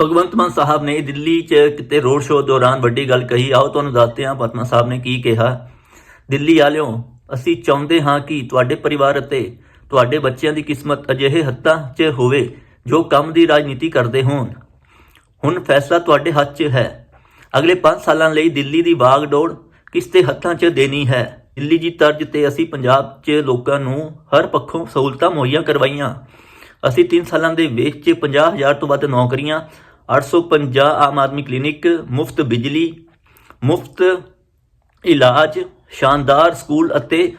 ਭਗਵੰਤ ਮਾਨ ਸਾਹਿਬ ਨੇ ਦਿੱਲੀ 'ਚ ਕਿਤੇ ਰੋਡ ਸ਼ੋਅ ਦੌਰਾਨ ਵੱਡੀ ਗੱਲ ਕਹੀ। ਆਓ ਤੁਹਾਨੂੰ ਦੱਸਦੇ ਹਾਂ ਭਗਵੰਤ ਸਾਹਿਬ ਨੇ ਕੀ ਕਿਹਾ। ਦਿੱਲੀ ਵਾਲਿਓ, ਅਸੀਂ ਚਾਹੁੰਦੇ ਹਾਂ ਕਿ ਤੁਹਾਡੇ ਪਰਿਵਾਰ ਅਤੇ ਤੁਹਾਡੇ ਬੱਚਿਆਂ ਦੀ ਕਿਸਮਤ ਅਜਿਹੇ ਹੱਥਾਂ 'ਚ ਹੋਵੇ ਜੋ ਕੰਮ ਦੀ ਰਾਜਨੀਤੀ ਕਰਦੇ ਹੋਣ। ਹੁਣ ਫੈਸਲਾ ਤੁਹਾਡੇ ਹੱਥ 'ਚ ਹੈ। ਅਗਲੇ 5 ਸਾਲਾਂ ਲਈ ਦਿੱਲੀ ਦੀ ਬਾਗਡੋੜ ਕਿਸ ਦੇ ਹੱਥਾਂ 'ਚ ਦੇਣੀ ਹੈ? ਦਿੱਲੀ ਦੀ ਤਰਜ਼ ਤੇ ਅਸੀਂ ਪੰਜਾਬ 'ਚ ਲੋਕਾਂ ਨੂੰ ਹਰ ਪੱਖੋਂ ਸਹੂਲਤਾਂ ਮੁਹੱਈਆ ਕਰਵਾਈਆਂ। ਅਸੀਂ 3 ਸਾਲਾਂ ਦੇ ਵਿੱਚ 50000 ਤੋਂ ਵੱਧ ਨੌਕਰੀਆਂ 850 ਆਮ ਆਦਮੀ ਕਲੀਨਿਕ, ਮੁਫਤ ਬਿਜਲੀ, ਮੁਫਤ ਇਲਾਜ, ਸ਼ਾਨਦਾਰ ਸਕੂਲ ਅਤੇ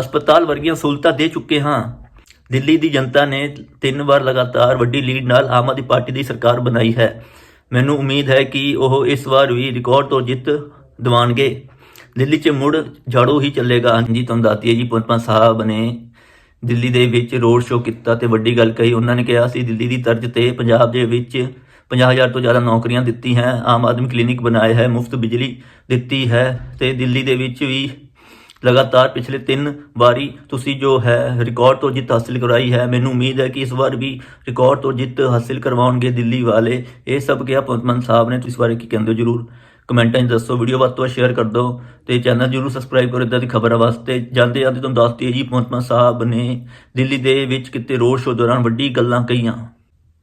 ਹਸਪਤਾਲ ਵਰਗੀਆਂ ਸਹੂਲਤਾਂ ਦੇ ਚੁੱਕੇ ਹਾਂ। ਦਿੱਲੀ ਦੀ ਜਨਤਾ ਨੇ ਤਿੰਨ ਵਾਰ ਲਗਾਤਾਰ ਵੱਡੀ ਲੀਡ ਨਾਲ ਆਮ ਆਦਮੀ ਪਾਰਟੀ ਦੀ ਸਰਕਾਰ ਬਣਾਈ ਹੈ। ਮੈਨੂੰ ਉਮੀਦ ਹੈ ਕਿ ਉਹ ਇਸ ਵਾਰ ਵੀ ਰਿਕਾਰਡ ਤੋਂ ਜਿੱਤ ਦਿਵਾਣਗੇ ਦਿੱਲੀ 'ਚ ਮੁੜ ਝਾੜੂ ਹੀ ਚੱਲੇਗਾ। ਹਾਂਜੀ, ਤੁਹਾਨੂੰ ਦੱਸਦੀ ਹੈ ਜੀ ਪੰਤਮਾ ਸਾਹਿਬ ਨੇ ਦਿੱਲੀ ਦੇ ਵਿੱਚ ਰੋਡ ਸ਼ੋਅ ਕੀਤਾ ਤੇ ਵੱਡੀ ਗੱਲ ਕਹੀ। ਉਹਨਾਂ ਨੇ ਕਿਹਾ ਸੀ, ਦਿੱਲੀ ਦੀ ਤਰਜ਼ ਤੇ ਪੰਜਾਬ ਦੇ ਵਿੱਚ 50000 ਤੋਂ ਜ਼ਿਆਦਾ ਨੌਕਰੀਆਂ ਦਿੱਤੀ ਹੈ, ਆਮ ਆਦਮੀ ਕਲੀਨਿਕ ਬਣਾਏ ਹੈ, ਮੁਫਤ ਬਿਜਲੀ ਦਿੱਤੀ ਹੈ ਤੇ ਦਿੱਲੀ ਦੇ ਵਿੱਚ ਵੀ ਲਗਾਤਾਰ ਪਿਛਲੇ 3 ਵਾਰੀ ਤੁਸੀਂ ਜੋ ਹੈ ਰਿਕਾਰਡ ਤੋਂ ਜਿੱਤ ਹਾਸਿਲ ਕਰਾਈ ਹੈ। ਮੈਨੂੰ ਉਮੀਦ ਹੈ ਕਿ ਇਸ ਵਾਰ ਵੀ ਰਿਕਾਰਡ ਤੋਂ ਜਿੱਤ ਹਾਸਿਲ ਕਰਵਾਉਣਗੇ ਦਿੱਲੀ ਵਾਲੇ। ਇਹ ਸਭ ਕਿਹਾ ਭਗਵੰਤ ਸਾਹਿਬ ਨੇ, ਤੁਸੀਂ ਇਸ ਬਾਰੇ ਕੀ ਕਹਿੰਦੇ ਹੋ? ਜਰੂਰ ਕਮੈਂਟਾਂ 'ਚ ਦੱਸੋ, ਵੀਡੀਓ ਵੱਧ ਤੋਂ ਵੱਧ ਸ਼ੇਅਰ ਕਰ ਦਿਓ ਤੇ ਚੈਨਲ ਜਰੂਰ ਸਬਸਕ੍ਰਾਈਬ ਕਰੋ ਇਦਾਂ ਦੀ ਖਬਰਾਂ ਵਾਸਤੇ। ਜਾਂਦੇ ਜਾਂਦੇ ਤੁਹਾਨੂੰ ਦੱਸਦੀ ਹੈ ਜੀ, ਭਗਵੰਤ ਸਾਹਿਬ ਨੇ ਦਿੱਲੀ ਦੇ ਵਿੱਚ ਕਿਤੇ ਰੋਡ ਸ਼ੋਅ ਦੌਰਾਨ ਵੱਡੀ ਗੱਲਾਂ ਕਹੀਆਂ।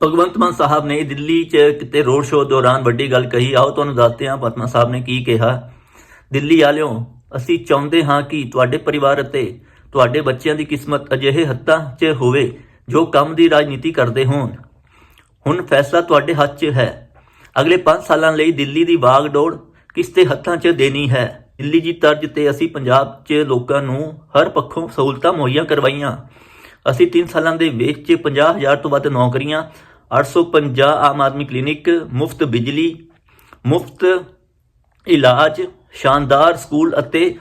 ਭਗਵੰਤ ਮਾਨ ਸਾਹਿਬ ਨੇ ਦਿੱਲੀ 'ਚ ਕਿਤੇ ਰੋਡ ਸ਼ੋਅ ਦੌਰਾਨ ਵੱਡੀ ਗੱਲ ਕਹੀ। ਆਓ ਤੁਹਾਨੂੰ ਦੱਸਦੇ ਹਾਂ ਭਗਵੰਤ ਸਾਹਿਬ ਨੇ ਕੀ ਕਿਹਾ। ਦਿੱਲੀ ਵਾਲਿਓ, ਅਸੀਂ ਚਾਹੁੰਦੇ ਹਾਂ ਕਿ ਤੁਹਾਡੇ ਪਰਿਵਾਰ ਅਤੇ ਤੁਹਾਡੇ ਬੱਚਿਆਂ ਦੀ ਕਿਸਮਤ ਅਜਿਹੇ ਹੱਥਾਂ 'ਚ ਹੋਵੇ ਜੋ ਕੰਮ ਦੀ ਰਾਜਨੀਤੀ ਕਰਦੇ ਹੋਣ। ਹੁਣ ਫੈਸਲਾ ਤੁਹਾਡੇ ਹੱਥ 'ਚ ਹੈ। ਅਗਲੇ 5 ਸਾਲਾਂ ਲਈ ਦਿੱਲੀ ਦੀ ਬਾਗਡੋਰ ਕਿਸ ਦੇ ਹੱਥਾਂ 'ਚ ਦੇਣੀ ਹੈ? ਦਿੱਲੀ ਦੀ ਤਰਜ਼ ਤੇ ਅਸੀਂ ਪੰਜਾਬ 'ਚ ਲੋਕਾਂ ਨੂੰ ਹਰ ਪੱਖੋਂ ਸਹੂਲਤਾਂ ਮੁਹੱਈਆ ਕਰਵਾਈਆਂ। ਅਸੀਂ 3 ਸਾਲਾਂ ਦੇ ਵਿੱਚ 50000 ਤੋਂ ਵੱਧ ਨੌਕਰੀਆਂ 850 ਆਮ ਆਦਮੀ ਕਲੀਨਿਕ, ਮੁਫਤ ਬਿਜਲੀ, ਮੁਫਤ ਇਲਾਜ, ਸ਼ਾਨਦਾਰ ਸਕੂਲ ਅਤੇ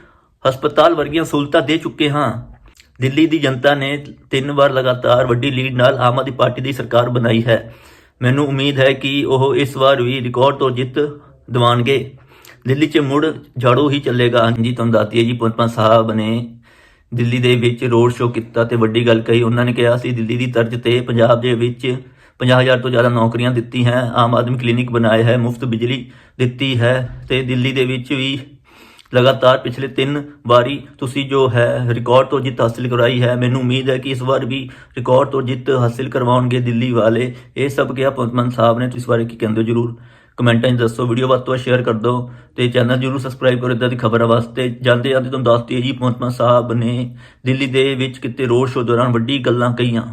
ਹਸਪਤਾਲ ਵਰਗੀਆਂ ਸਹੂਲਤਾਂ ਦੇ ਚੁੱਕੇ ਹਾਂ। ਦਿੱਲੀ ਦੀ ਜਨਤਾ ਨੇ ਤਿੰਨ ਵਾਰ ਲਗਾਤਾਰ ਵੱਡੀ ਲੀਡ ਨਾਲ ਆਮ ਆਦਮੀ ਪਾਰਟੀ ਦੀ ਸਰਕਾਰ ਬਣਾਈ ਹੈ। ਮੈਨੂੰ ਉਮੀਦ ਹੈ ਕਿ ਉਹ ਇਸ ਵਾਰ ਵੀ ਰਿਕਾਰਡ ਤੋਂ ਜਿੱਤ ਦਿਵਾਣਗੇ ਦਿੱਲੀ 'ਚ ਮੁੜ ਝਾੜੂ ਹੀ ਚੱਲੇਗਾ। ਹਾਂਜੀ, ਤੁਹਾਨੂੰ ਦੱਸਦੀ ਹੈ ਜੀ ਪੰਤਮਾ ਸਾਹਿਬ ਨੇ ਦਿੱਲੀ ਦੇ ਵਿੱਚ ਰੋਡ ਸ਼ੋਅ ਕੀਤਾ ਤੇ ਵੱਡੀ ਗੱਲ ਕਹੀ। ਉਹਨਾਂ ਨੇ ਕਿਹਾ ਸੀ, ਦਿੱਲੀ ਦੀ ਤਰਜ਼ ਤੇ ਪੰਜਾਬ ਦੇ ਵਿੱਚ 50000 ਤੋਂ ਜ਼ਿਆਦਾ ਨੌਕਰੀਆਂ ਦਿੱਤੀ ਹੈ, ਆਮ ਆਦਮੀ ਕਲੀਨਿਕ ਬਣਾਏ ਹੈ, ਮੁਫਤ ਬਿਜਲੀ ਦਿੱਤੀ ਹੈ ਤੇ ਦਿੱਲੀ ਦੇ ਵਿੱਚ ਵੀ ਲਗਾਤਾਰ ਪਿਛਲੇ 3 ਵਾਰੀ ਤੁਸੀਂ ਜੋ ਹੈ ਰਿਕਾਰਡ ਤੋਂ ਜਿੱਤ ਹਾਸਿਲ ਕਰਾਈ ਹੈ। ਮੈਨੂੰ ਉਮੀਦ ਹੈ ਕਿ ਇਸ ਵਾਰ ਵੀ ਰਿਕਾਰਡ ਤੋਂ ਜਿੱਤ ਹਾਸਿਲ ਕਰਵਾਉਣਗੇ ਦਿੱਲੀ ਵਾਲੇ। ਇਹ ਸਭ ਕਿਹਾ ਭਗਵੰਤ ਸਾਹਿਬ ਨੇ, ਤੁਸੀਂ ਇਸ ਬਾਰੇ ਕੀ ਕਹਿੰਦੇ ਹੋ? ਜਰੂਰ ਕਮੈਂਟਾਂ 'ਚ ਦੱਸੋ, ਵੀਡੀਓ ਵੱਧ ਤੋਂ ਵੱਧ ਸ਼ੇਅਰ ਕਰ ਦਿਓ ਤੇ ਚੈਨਲ ਜਰੂਰ ਸਬਸਕ੍ਰਾਈਬ ਕਰੋ ਇਦਾਂ ਦੀ ਖਬਰਾਂ ਵਾਸਤੇ। ਜਾਂਦੇ ਜਾਂਦੇ ਤੁਹਾਨੂੰ ਦੱਸਦੀ ਹੈ ਜੀ, ਭਗਵੰਤ ਸਾਹਿਬ ਨੇ ਦਿੱਲੀ ਦੇ ਵਿੱਚ ਕਿਤੇ ਰੋਡ ਸ਼ੋਅ ਦੌਰਾਨ ਵੱਡੀ ਗੱਲਾਂ ਕਹੀਆਂ।